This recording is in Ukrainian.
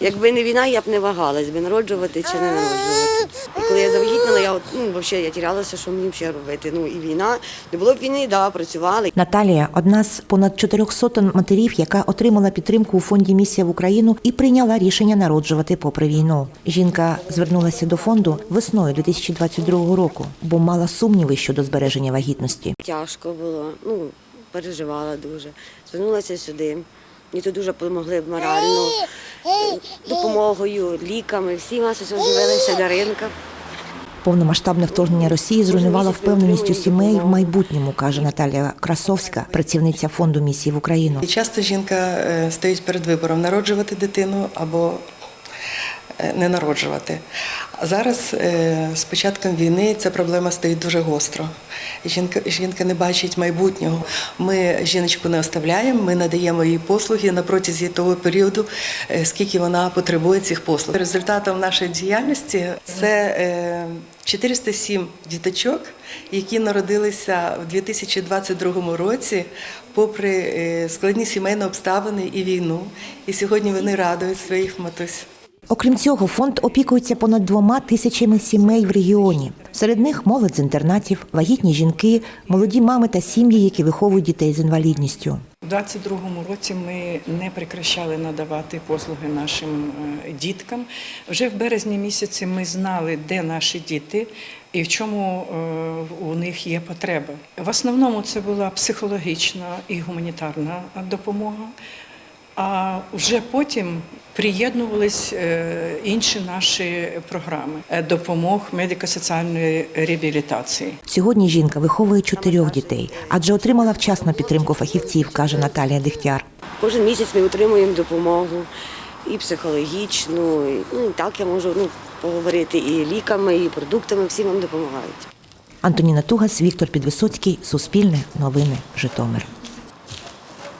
Якби не війна, я б не вагалась би народжувати чи не народжувати. І коли я завагітніла, я ну, взагалі я тірялася, що мені ще робити. Ну і війна, не було б війни, да, працювали. Наталія одна з понад 400 матерів, яка отримала підтримку у фонді Місія в Україну і прийняла рішення народжувати попри війну. Жінка звернулася до фонду весною 2022 року, бо мала сумніви щодо збереження вагітності. Тяжко було, ну, переживала дуже. Звернулася сюди. Мені тут дуже допомогли морально, допомогою, ліками. Всі нас ось з'явилися Даринка. Повномасштабне вторгнення Росії зруйнувало впевненість у сімей в майбутньому, каже Наталія Красовська, працівниця фонду місії в Україну. І часто жінка е, стоїть перед вибором народжувати дитину або не народжувати. Зараз е, з початком війни ця проблема стоїть дуже гостро. Жінка, жінка не бачить майбутнього. Ми жіночку не оставляємо, ми надаємо їй послуги на протязі того періоду, е, скільки вона потребує цих послуг. Результатом нашої діяльності це е, 407 діточок, які народилися в 2022 році, попри е, складні сімейні обставини і війну. І сьогодні вони радують своїх матусь. Окрім цього, фонд опікується понад двома тисячами сімей в регіоні. Серед них молодь з інтернатів, вагітні жінки, молоді мами та сім'ї, які виховують дітей з інвалідністю. У 22-му році ми не прекращали надавати послуги нашим е, діткам. Вже в березні місяці ми знали, де наші діти і в чому е, у них є потреба. В основному це була психологічна і гуманітарна допомога. А вже потім приєднувались е, інші наші програми е, допомог медико-соціальної реабілітації. Сьогодні жінка виховує чотирьох дітей, адже отримала вчасну підтримку фахівців, каже Наталія Дегтяр. Кожен місяць ми отримуємо допомогу і психологічну, і, ну, і так я можу ну, поговорити і ліками, і продуктами, всі вам допомагають. Антоніна Тугас, Віктор Підвисоцький, Суспільне, Новини, Житомир.